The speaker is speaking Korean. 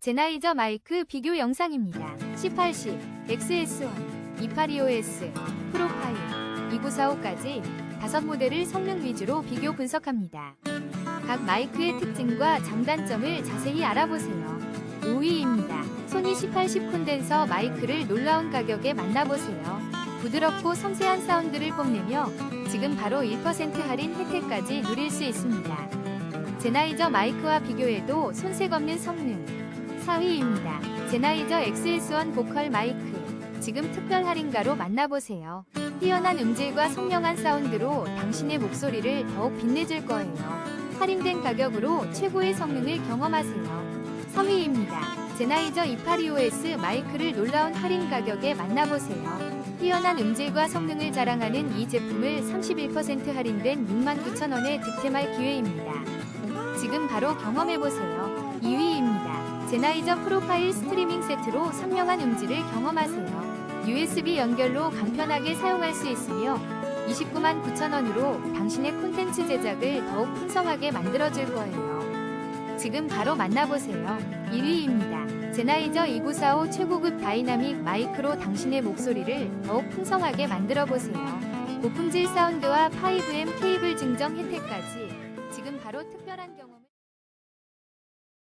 제나이저 마이크 비교 영상입니다. C80, XS1, 282OS, 프로파일, 2945까지 다섯 모델을 성능 위주로 비교 분석합니다. 각 마이크의 특징과 장단점을 자세히 알아보세요. 5위입니다. 소니 C80 콘덴서 마이크를 놀라운 가격에 만나보세요. 부드럽고 섬세한 사운드를 뽐내며 지금 바로 1% 할인 혜택까지 누릴 수 있습니다. 제나이저 마이크와 비교해도 손색 없는 성능. 4위입니다. 제나이저 XS1 보컬 마이크. 지금 특별 할인가로 만나보세요. 뛰어난 음질과 선명한 사운드로 당신의 목소리를 더욱 빛내줄 거예요. 할인된 가격으로 최고의 성능을 경험하세요. 3위입니다. 제나이저 282OS 마이크를 놀라운 할인 가격에 만나보세요. 뛰어난 음질과 성능을 자랑하는 이 제품을 31% 할인된 69,000원에 득템할 기회입니다. 지금 바로 경험해보세요. 2위입니다. 제나이저 프로파일 스트리밍 세트로 선명한 음질을 경험하세요. USB 연결로 간편하게 사용할 수 있으며 29만 9천원으로 당신의 콘텐츠 제작을 더욱 풍성하게 만들어줄 거예요. 지금 바로 만나보세요. 1위입니다. 제나이저 2945 최고급 다이나믹 마이크로 당신의 목소리를 더욱 풍성하게 만들어보세요. 고품질 사운드와 5M 케이블 증정 혜택까지 지금 바로 특별한 경험